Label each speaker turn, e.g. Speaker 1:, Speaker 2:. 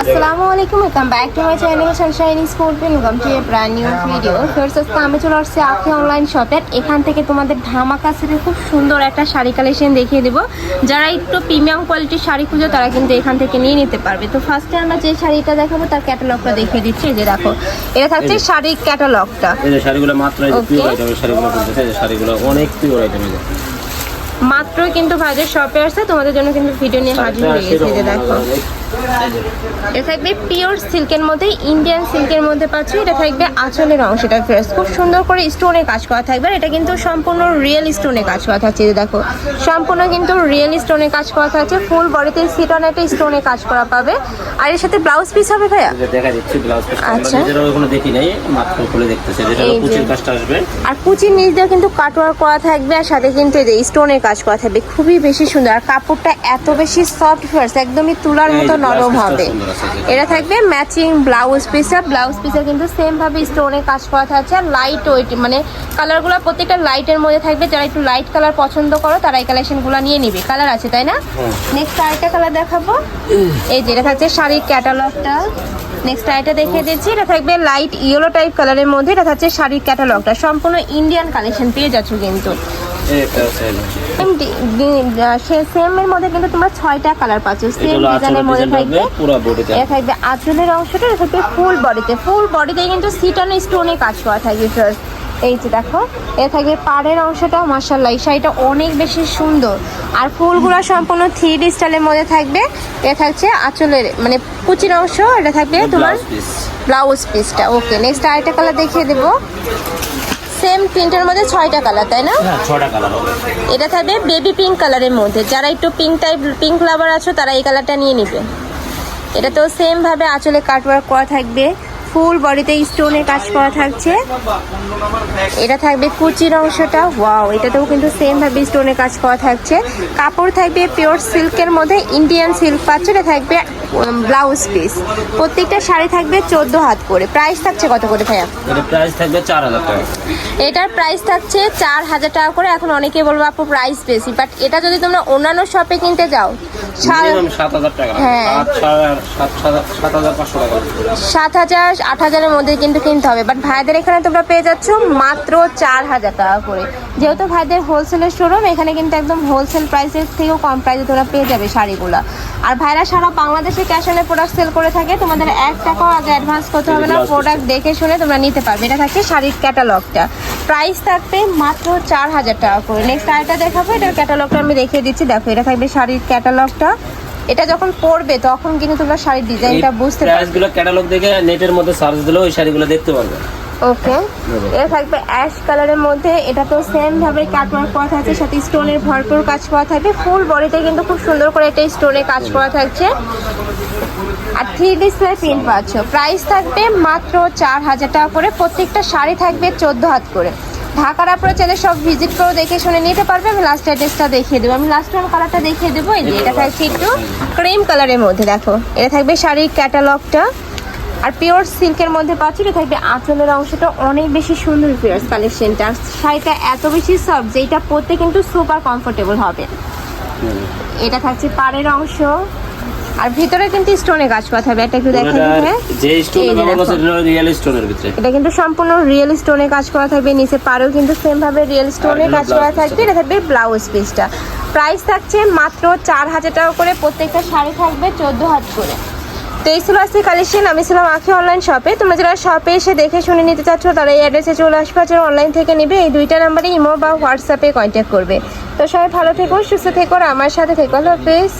Speaker 1: আসসালামু আলাইকুম welcome back to my channel sunshine school welcome to a brand new video first আজকে আমি চলে আসছি আখি অনলাইন শপে এখান থেকে তোমাদের ধামাকা সেটে খুব সুন্দর একটা শাড়ি কালেকশন দেখিয়ে দেবো। যারা একটু প্রিমিয়াম কোয়ালিটির শাড়ি খুঁজো তারা কিন্তু এখান থেকে নিয়ে নিতে পারবে। তো ফার্স্টে আমরা যে শাড়িটা দেখাবো তার ক্যাটালগটা দেখিয়ে দিচ্ছি। এই যে দেখো এটা থাকছে। শাড়ির ক্যাটালগটা
Speaker 2: এই যে শাড়িগুলো মাত্র. পিওর আইটেমের শাড়িগুলো বলতেছে এই যে শাড়িগুলো অনেক পিওর আইটেম
Speaker 1: মাত্র কিন্তু ভাইদের শপে আসছে। তোমাদের জন্য কিন্তু ভিডিও নিয়ে হাজির হয়ে গেছে। যে দেখো। এটা থাকবে পিওর সিল্কের মধ্যে ইন্ডিয়ান সিল্কের মধ্যে পাচ্ছ এটা থাকবে আঁচলের অংশটা ফ্রেশ খুব সুন্দর করে স্টোনে কাজ করা থাকবে আর এটা কিন্তু সম্পূর্ণ রিয়েল স্টোনে কাজ করা থাকছে দেখো। সম্পূর্ণ কিন্তু রিয়েল স্টোনে কাজ করা থাকছে ফুল বডিতে সিটন একটা স্টোনে কাজ করা পাবে। আর এর সাথে ব্লাউজ পিস হবে ভাইয়া?
Speaker 2: দেখা যাচ্ছে ব্লাউজ পিস
Speaker 1: আচ্ছা।
Speaker 2: নিজেরাও এখনও দেখি নাই মাত্র খুলে দেখতেছে যেটা
Speaker 1: এই
Speaker 2: কুচির কাজটা আসবে।
Speaker 1: আর কুচির নিচ দিয়ে কিন্তু কাটওয়ার করা থাকবে আর সাথে কিন্তু এই স্টোনের কাজ করা থাকবে খুবই বেশি সুন্দর। আর কাপড়টা এত বেশি সফট ফেয়ার্স একদমই তুলার মতো নরম হবে। এটা থাকবে ম্যাচিং ব্লাউজ পিসটা ব্লাউজ পিসে কিন্তু সেমভাবে স্টোনে কাজ করা থাকছে আর লাইট ওয়েট মানে কালারগুলো প্রত্যেকটা লাইটের মধ্যে থাকবে। যারা একটু লাইট কালার পছন্দ করো তারা এই কালেকশনগুলো নিয়ে নিবে। কালার আছে তাই না? নেক্সট আরেকটা কালার দেখাবো। এই যেটা থাকছে শাড়ির ক্যাটালগটা নেক্সট আইটা দেখিয়ে দিচ্ছি এটা থাকবে লাইট ইয়েলো টাইপ কালারের মধ্যে এটা থাকছে শাড়ির ক্যাটালগটা সম্পূর্ণ ইন্ডিয়ান কালেকশন পেয়ে যাচ্ছ কিন্তু। সেম এর মধ্যে কিন্তু তোমরা ছয়টা কালার পাচ্ছ। সেম ডিজাইনের মধ্যে থাকবে
Speaker 2: থাকবে
Speaker 1: এটা থাকবে আঁচলের অংশটা এটা থাকবে ফুল বডিতে ফুল বডিতে কিন্তু সিটানো স্টোনে কাজ করা থাকবে ফার্স্ট এই যে দেখো এটা থাকবে পাড়ের অংশটা মার্শাল্লাহ এই শাড়িটা অনেক বেশি সুন্দর। আর ফুলগুলো সম্পূর্ণ থ্রি ডি স্টাইলের মধ্যে থাকবে। এটা থাকছে আঁচলের মানে কুচির অংশ এটা থাকবে তোমার
Speaker 2: ব্লাউজ
Speaker 1: পিসটা ওকে নেক্সট আরেকটা কালার দেখিয়ে দেবো। সেম প্রিন্টের মধ্যে ছয়টা কালার তাই না?
Speaker 2: হ্যাঁ
Speaker 1: এটা থাকবে বেবি পিঙ্ক কালারের মধ্যে। যারা একটু পিঙ্ক টাইপ পিঙ্ক লাভার আছো তারা এই কালারটা নিয়ে নিবে। এটা তো সেম ভাবে আঁচলে কাটওয়ার্ক করা থাকবে। ফুল বডিতে স্টোনে কাজ করা থাকছে। এটা থাকবে কুচির অংশটা। ওয়াও এটাতেও কিন্তু সেম ভাবে স্টোনে কাজ করা থাকছে। কাপড় থাকবে পিওর সিল্কের মধ্যে ইন্ডিয়ান সিল্ক পাচ্ছে, এটা থাকবে ব্লাউজ পিস প্রত্যেকটা শাড়ি থাকবে চোদ্দ হাত করে। প্রাইস থাকছে কত করে ভাইয়া?
Speaker 2: প্রাইস থাকবে চার হাজার টাকা।
Speaker 1: এটার প্রাইস থাকছে চার হাজার টাকা করে। এখন অনেকে বলব আপু প্রাইস বেশি। বাট এটা যদি তোমরা অন্যান্য শপে কিনতে যাও হ্যাঁ।
Speaker 2: সাত হাজার
Speaker 1: আট হাজারের মধ্যে কিন্তু কিনতে হবে। বাট ভাইদের এখানে তোমরা পেয়ে যাচ্ছ মাত্র চার হাজার টাকা করে। যেহেতু ভাইদের হোলসেলের শোরুম এখানে কিন্তু একদম হোলসেল প্রাইসের থেকেও কম প্রাইসে তোমরা পেয়ে যাবে শাড়িগুলো। আর ভাইরা সারা বাংলাদেশে ক্যাশ অনে প্রোডাক্ট সেল করে থাকে তোমাদের এক টাকাও আগে অ্যাডভান্স করতে হবে না প্রোডাক্ট দেখে শুনে তোমরা নিতে পারবে। এটা থাকছে শাড়ির ক্যাটালগটা প্রাইস থাকবে মাত্র চার হাজার টাকা করে। নেক্সট আরেকটা দেখাবো এটার ক্যাটালগটা আমি দেখিয়ে দিচ্ছি। দেখো এটা থাকবে শাড়ির ক্যাটালগটা এটা যখন পরবে তখন কিন্তু তোমরা শাড়ির ডিজাইনটা বুঝতে পারবে
Speaker 2: প্রাইসগুলো ক্যাটালগ দেখে নেটের মধ্যে সার্চ দিলেও ওই শাড়িগুলো দেখতে পারবে।
Speaker 1: ওকে। এটা থাকবে অ্যাশ কালারের মধ্যে। এটা তো সেম ভাবে কাটওয়ার্ক করা থাকছে সাথে স্টোনের ভরপুর কাজ করা থাকবে। ফুল বডিতে কিন্তু খুব সুন্দর করে একটা স্টোনে কাজ করা থাকছে। আর থ্রি ডিসপ্লে প্রিন্ট পাচ্ছ। প্রাইস থাকবে মাত্র চার হাজার টাকা করে। প্রত্যেকটা শাড়ি থাকবে চোদ্দ হাত করে। ঢাকার আপনারা চাইলে সব ভিজিট করে দেখে শুনে নিতে পারবে। আমি লাস্ট অ্যাড্রেসটা দেখিয়ে দেবো। আমি লাস্ট ওয়ান কালারটা দেখিয়ে দেবো। এই যে, এটা থাকছে একটু ক্রিম কালারের মধ্যে, দেখো। এটা থাকবে শাড়ির ক্যাটালগটা আর পিওর সিল্কের মধ্যে পাচ্ছি এটা থাকবে আঁচলের অংশটা অনেক বেশি সুন্দর পিওর কালেকশনটা। শাড়িটা এত বেশি সফট যেটা পরতে কিন্তু সুপার কমফোর্টেবল হবে। এটা থাকছে পাড়ের অংশ। আর ভিতরে কিন্তু স্টোনে কাজ করা থাকবে। এটা একটু দেখা
Speaker 2: ওনারা যে স্টোন ব্যবহার রিয়েল স্টোনের ভিতরে।
Speaker 1: এটা কিন্তু সম্পূর্ণ রিয়েল স্টোনে কাজ করা থাকবে। নিচে পাড়েও কিন্তু সেম ভাবে রিয়েল স্টোনে কাজ করা থাকবে। এটা থাকবে ব্লাউজ পিসটা প্রাইস থাকছে মাত্র চার হাজার টাকা করে প্রত্যেকটা শাড়ি থাকবে চোদ্দ হাত করে। তো এই ছিল আজকে কালেকশন আমি ছিলাম আখি অনলাইন শপে তোমরা যারা শপে এসে দেখে শুনে নিতে চাচ্ছ, তারা এই অ্যাড্রেসে চলে আসবে যারা অনলাইন থেকে নেবে, এই দুইটা নাম্বারে ইমো বা হোয়াটসঅ্যাপে কন্ট্যাক্ট করবে। তো সবাই ভালো থেকো, সুস্থ থেকো, আর আমার সাথে থেকো। হলো হাফেজ।